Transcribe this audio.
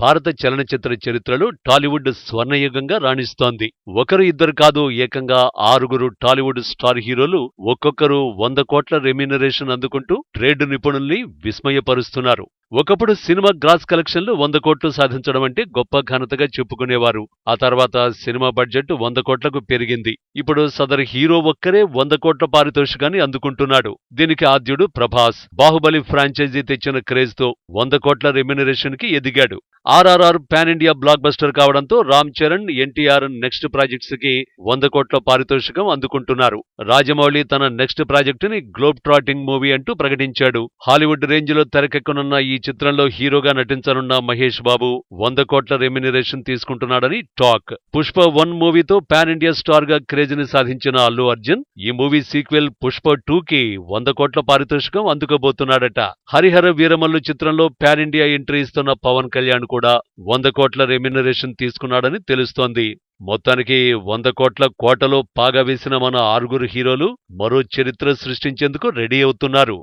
భారత చలనచిత్ర చరిత్రలో టాలీవుడ్ స్వర్ణయుగంగా రాణిస్తోంది. ఒకరు ఇద్దరు కాదు ఏకంగా ఆరుగురు టాలీవుడ్ స్టార్ హీరోలు ఒక్కొక్కరు వంద కోట్ల రెమ్యూనరేషన్ అందుకుంటూ ట్రేడ్ నిపుణుల్ని విస్మయపరుస్తున్నారు. ఒకప్పుడు సినిమా గ్రాస్ కలెక్షన్లు వంద కోట్లు సాధించడం అంటే గొప్ప ఘనతగా చెప్పుకునేవారు. ఆ తర్వాత సినిమా బడ్జెట్ వంద కోట్లకు పెరిగింది. ఇప్పుడు సదరు హీరో ఒక్కరే వంద కోట్ల పారితోషికాన్ని అందుకుంటున్నాడు. దీనికి ఆద్యుడు ప్రభాస్. బాహుబలి ఫ్రాంచైజీ తెచ్చిన క్రేజ్తో వంద కోట్ల రెమ్యునరేషన్కి ఎదిగాడు. RRR pan India blockbuster కావడంతో రామ్ చరణ్ ఎన్టీఆర్ నెక్స్ట్ ప్రాజెక్ట్స్కి వంద కోట్ల పారితోషికం అందుకుంటున్నారు. రాజమౌళి తన నెక్స్ట్ ప్రాజెక్టుని గ్లోబ్ ట్రాటింగ్ మూవీ అంటూ ప్రకటించాడు. హాలీవుడ్ రేంజ్లో తెరకెక్కనున్న ఈ చిత్రంలో హీరోగా నటించనున్న మహేష్ బాబు వంద కోట్ల రెమ్యునరేషన్ తీసుకుంటున్నాడని టాక్. పుష్ప వన్ మూవీతో పాన్ ఇండియా స్టార్గా క్రేజ్ని సాధించిన అల్లు అర్జున్ ఈ మూవీ సీక్వెల్ పుష్ప టూ కి వంద కోట్ల పారితోషికం అందుకోబోతున్నాడట. హరిహర వీరమల్లు చిత్రంలో పాన్ ఇండియా ఎంట్రీ ఇస్తున్న పవన్ కళ్యాణ్ కూడా వంద కోట్ల రెమ్యునరేషన్ తీసుకున్నాడని తెలుస్తోంది. మొత్తానికి వంద కోట్ల కోటలో పాగా వేసిన మన ఆరుగురు హీరోలు మరో చరిత్ర సృష్టించేందుకు రెడీ అవుతున్నారు.